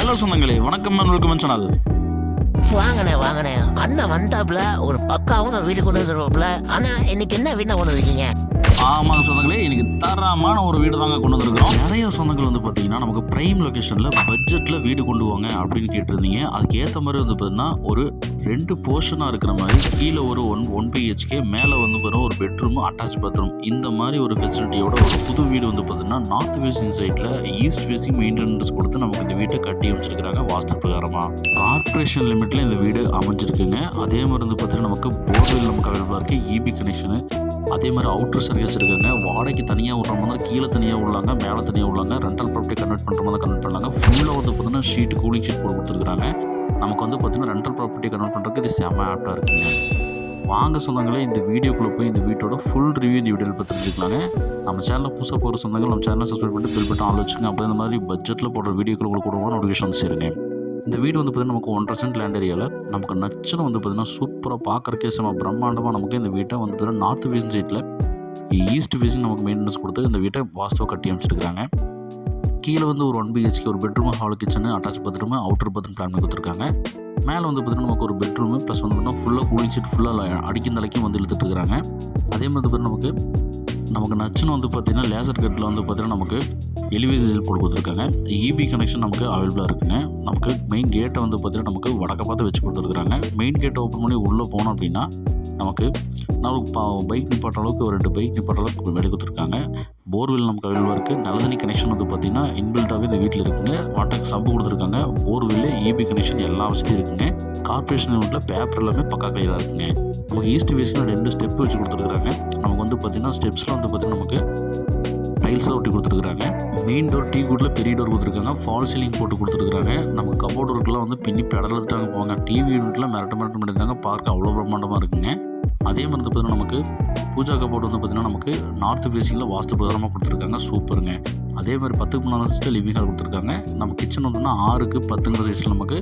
Hello சொந்தங்களே வணக்கம் welcome channel. வாங்கண்ணே வாங்கண்ணே அண்ணன் வந்தாப்புல ஒரு பக்காவும் வீடு கொண்டு வந்துருவாப்புல. ஆனா இன்னைக்கு என்ன வீணா கொண்டு வந்திருக்கீங்க? ஆமாங்க சொந்தங்களே இன்னைக்கு தரமான ஒரு வீடு தாங்க கொண்டு வந்திருக்கிறோம். நிறைய சொந்தங்கள் வந்து பார்த்தீங்கன்னா நமக்கு பிரைம் லொகேஷனில் பட்ஜெட்டில் வீடு கொண்டு வாங்க அப்படின்னு கேட்டிருந்தீங்க. அதுக்கு ஏற்ற மாதிரி வந்து பார்த்தீங்கன்னா ஒரு ரெண்டு போர்ஷனாக இருக்கிற மாதிரி கீழே ஒரு ஒன் ஒன் பிஹெச்கே மேலே வந்து பார்த்தீங்கன்னா ஒரு பெட்ரூம் அட்டாச் பாத்ரூம் இந்த மாதிரி ஒரு ஃபெசிலிட்டியோட ஒரு புது வீடு வந்து பார்த்தீங்கன்னா நார்த் வெஸ்டிங் சைட்டில் ஈஸ்ட் ஃபேஸிங் மெயின்டெனன்ஸ் கொடுத்து நமக்கு இந்த வீட்டை கட்டி அமைச்சிருக்கிறாங்க வாஸ்து பிரகாரமாக கார்பரேஷன் லிமிட்டில் இந்த வீடு அமைஞ்சிருக்குங்க. அதே மாதிரி வந்து பார்த்தீங்கன்னா நமக்கு போர்வெல் நமக்கு அவைலபிளாக இருக்குது இபி கனெக்ஷனு அதே மாதிரி அவுட்டர் சர்வீஸ் இருக்காங்க. வாடகைக்கு தனியாக விட்ற மாதிரி கீழே தனியாக உள்ளாங்க மேலே தனியாக உள்ளாங்க ரெண்டல் ப்ராப்பர்ட்டி கன்வெர்ட் பண்ணுற மாதிரி கன்வெர்ட் பண்ணாங்க ஃபுல்லாக வந்து பார்த்தீங்கன்னா ஷீட் கூலிங் ஷீட் போட்டு கொடுத்துருக்காங்க நமக்கு வந்து பார்த்தீங்கன்னா ரெண்டல் ப்ராப்பர்ட்டி கன்வெர்ட் பண்ணுறதுக்கு இது செம ஆப்டாக இருக்குங்க. வாங்க சொந்தங்களே இந்த வீடியோக்குள்ளே போய் இந்த வீட்டோட ஃபுல் ரிவ்யூ இந்த வீடியோவில் பார்த்து தெரிஞ்சுக்கலாங்க. நம்ம சேனலில் புதுசாக போகிற சொந்தங்கள் நம்ம சேனலை சப்ஸ்கிரைப் பண்ணிட்டு பில் பட்டன் ஆள் வச்சுங்க. அப்போ இந்த மாதிரி பட்ஜெட்டில் போடுற வீடியோக்குள்ள உங்களுக்கு கொடுவோம் நோட்டிஃபிகேஷன் வந்து சேருங்க. இந்த வீடு வந்து பார்த்திங்கன்னா நமக்கு ஒன்றரை சென்ட் லேண்ட் ஏரியாவில் நமக்கு நச்சுன்னு வந்து பார்த்திங்கன்னா சூப்பராக பார்க்குறக்கே செம பிரம்மாண்டமாக நமக்கு இந்த வீட்டை வந்து பார்த்திங்கன்னா நார்த் வீசன் சைட்டில் ஈஸ்ட் வீசன் நமக்கு மெயின்டெனன்ஸ் கொடுத்து இந்த வீட்டை வாஸ்துவாக கட்டி அமைச்சிருக்காங்க கீழே வந்து ஒரு ஒன் பிஹெச்கே ஒரு bedroom hall kitchen attach bathroom outer bathroom plan பண்ணி கொடுத்துருக்காங்க. மேலே வந்து பார்த்திங்கன்னா நமக்கு ஒரு பெட்ரூமு ப்ளஸ் வந்து பார்த்தீங்கன்னா ஃபுல்லாக கூலிங் ஷீட் ஃபுல்லாக அடிக்கும் தலைக்கும் வந்து இழுத்துட்டு இருக்கிறாங்க அதே மாதிரி பார்த்தீங்கன்னா நமக்கு நமக்கு நச்சுன்னு வந்து பார்த்திங்கன்னா லேசர் கட்டில் வந்து பார்த்திங்கன்னா நமக்கு எலிவேஷன் போட்டு கொடுத்துருக்காங்க. இபி கனெக்ஷன் நமக்கு அவைலபிளாக இருக்குங்க. நமக்கு மெயின் கேட்டை வந்து பார்த்திங்கன்னா நமக்கு வடக்க பார்த்து வச்சு கொடுத்துருக்காங்க மெயின் கேட்டை ஓப்பன் பண்ணி உள்ளே போனோம் அப்படின்னா நமக்கு நமக்கு பைக் நிப்பாட்ட அளவுக்கு ஒரு ரெண்டு பைக் நிப்பாட்ட அளவுக்கு வேலை கொடுத்துருக்காங்க. போர்வெல் நமக்கு அவைலபிளாக இருக்குது நல்லதண்ணி கனெக்ஷன் வந்து பார்த்திங்கன்னா இன்பில்ட்டாகவே இந்த வீட்டில் இருக்குங்க. வாட்டருக்கு சம்பு கொடுத்துருக்காங்க. போர்வெல்லு இபி கனெக்ஷன் எல்லா வசதியும் இருக்குங்க. கார்பரேஷன் லிமிட்டில் பேப்பர் எல்லாமே பக்கா கையில் இருக்குங்க. நமக்கு ஈஸ்ட் வேஸ்ட்டில் ரெண்டு ஸ்டெப் வச்சு கொடுத்துருக்காங்க. நமக்கு வந்து பார்த்திங்கன்னா ஸ்டெப்ஸில் வந்து பார்த்திங்கன்னா நமக்கு டைல்ஸில் ஒட்டி கொடுத்துருக்காங்க. மெயின் டோர் டீ கூட்டில் பெரிய டோர் கொடுத்துருக்காங்க. ஃபால் சீலிங் போட்டு கொடுத்துருக்காங்க. நமக்கு கபோர்ட் ஒர்க்கெலாம் வந்து பின்னி பெடல் எடுத்துட்டாங்க போவாங்க டிவி யூனிட்லாம் மிரட்ட மிரட்ட பண்ணியிருந்தாங்க பார்க்க அவ்வளோ பிரம்மாண்டமாக இருக்குங்க. அதே மாதிரி வந்து பார்த்திங்கன்னா நமக்கு பூஜா கபோர்டு வந்து பார்த்தீங்கன்னா நமக்கு நார்த் ஃபேஸிங்கில் வாஸ்து பிரகாரமாக கொடுத்துருக்காங்க. சூப்பருங்க. அதே மாதிரி பத்துக்கு மூணாவது சைஸில் லிவிங் ஹால் கொடுத்துருக்காங்க. நம்ம கிச்சன் வந்துன்னா ஆறுக்கு பத்துங்கிற சைஸில் நமக்கு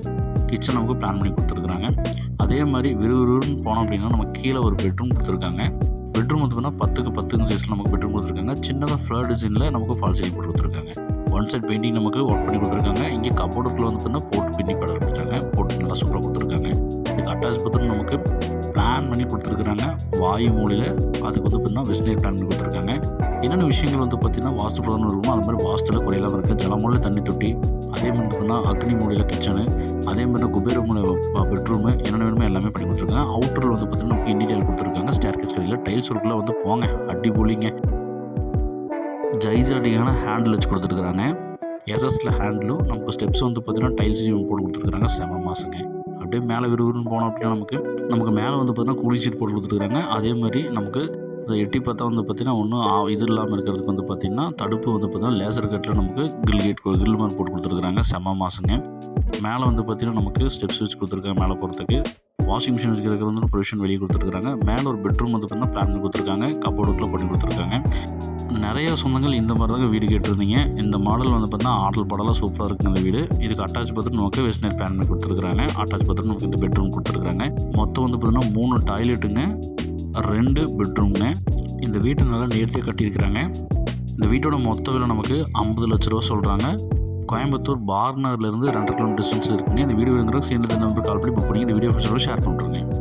கிச்சன் நமக்கு பிளான் பண்ணி கொடுத்துருக்காங்க அதே மாதிரி விறுவிறுன்னு போனோம் அப்படின்னா நமக்கு கீழே ஒரு பெட்ரூம் கொடுத்துருக்காங்க. பெட்ரூம் வந்து பார்த்தீங்கன்னா பத்துக்கு பத்துங்க சைஸில் நமக்கு பெட்ரூம் கொடுத்துருக்காங்க. சின்னதாக ஃப்ளர் டிசைனில் நமக்கு ஃபால் சீலிங் போட்டு கொடுத்துருக்காங்க. ஒன் சைட் பெயிண்டிங் நமக்கு ஒர்க் பண்ணி கொடுத்துருக்காங்க. இங்கே கபோர்டுக்குள்ளே வந்து பார்த்தீங்கன்னா போட்டு பெயிண்டிங் பண்ணி கொடுத்துருக்குறாங்க. வாயு மூலையில் அதுக்கு வந்து பார்த்திங்கன்னா வெஸ்டர்ன் பிளான் பண்ணி கொடுத்துருக்காங்க. என்னென்ன விஷயங்கள் வந்து பார்த்தீங்கன்னா வாஸ்து பிரகாரம் இருக்குமோ அது மாதிரி வாஸ்துல குறையெல்லாம் இருக்குது ஜலமூலையில் தண்ணி தொட்டி அதே மாதிரி பார்த்திங்கன்னா அக்னி மூலையில் கிச்சனு அதே மாதிரி குபேர மூலை பெட்ரூமு என்னென்ன வேணுமோ எல்லாமே பண்ணி கொடுத்துருக்காங்க. அவுட்டரில் வந்து பார்த்தீங்கன்னா நமக்கு இன்டீரியல் கொடுத்துருக்காங்க. ஸ்டேர்கேஸ் கடையில் டைல்ஸ் ஒர்க்கில் வந்து போங்க. அடி போலிங்க. ஜைஜாடிக்கான ஹேண்டில் வச்சு கொடுத்துருக்குறாங்க. எஸ்எஸ்ல ஹேண்டிலும் நமக்கு ஸ்டெப்ஸ் வந்து பார்த்திங்கன்னா டைல்ஸ்லையும் போட்டு கொடுத்துருக்குறாங்க. செம மாசுங்க. அப்படியே மேலே விறுவிறுன்னு போனோம் அப்படின்னா நமக்கு நமக்கு மேலே வந்து பார்த்தீங்கன்னா கூலி சீட் போட்டு கொடுத்துருக்காங்க. அதே மாதிரி நமக்கு எட்டி பார்த்தா வந்து பார்த்தீங்கன்னா ஒன்றும் இது இல்லாமல் இருக்கிறதுக்கு வந்து பார்த்தீங்கன்னா தடுப்பு வந்து பார்த்தீங்கன்னா லேசர் கட்டில் நமக்கு கில் கேட் கில் மாதிரி போட்டு கொடுத்துருக்குறாங்க. செம மாசங்க. மேலே வந்து பார்த்தீங்கன்னா நமக்கு ஸ்டெப்ஸ் வச்சு கொடுத்துருக்காங்க மேலே போகிறதுக்கு வாஷிங் மிஷின் வச்சுக்கிறதுக்கு வந்து ப்ரொவிஷன் வெளியே கொடுத்துருக்காங்க மேலே ஒரு பெட்ரூம் வந்து பார்த்தீங்கன்னா பிளான் பண்ணி கொடுத்துருக்காங்க. கபோர்டுக்குள்ள பண்ணி கொடுத்துருக்காங்க. நிறைய சொந்தங்கள் இந்த மாதிரி தாங்க வீடு கேட்டிருந்தீங்க. இந்த மாடல் வந்து பார்த்தீங்கன்னா ஆடல் பாடலாக சூப்பராக இருக்குது இந்த வீடு. இதுக்கு அட்டாச் பார்த்துட்டு நமக்கு வெஸ்டர்ன் பிளான் பண்ணி கொடுத்துருக்காங்க அட்டாச் பார்த்துட்டு நமக்கு இந்த பெட்ரூம் கொடுத்துருக்காங்க மொத்தம் வந்து பார்த்தீங்கன்னா மூணு டாய்லெட்டுங்க ரெண்டு பெட்ரூம்ங்க இந்த வீட்டை நல்லா நேர்த்தியாக கட்டியிருக்கிறாங்க. இந்த வீட்டோட மொத்த விலை நமக்கு ஐம்பது லட்ச ரூபா சொல்கிறாங்க கோயம்புத்தூர் பார்னர்லேருந்து ரெண்டரை கிலோமீட்டர் டிஸ்டன்ஸ் இருக்குங்க. இந்த வீடியோ வேணுங்கிற சேர்ந்து நம்பர் கால் பண்ணி புக் பண்ணி இந்த வீடியோ ஷேர் பண்ணுறேங்க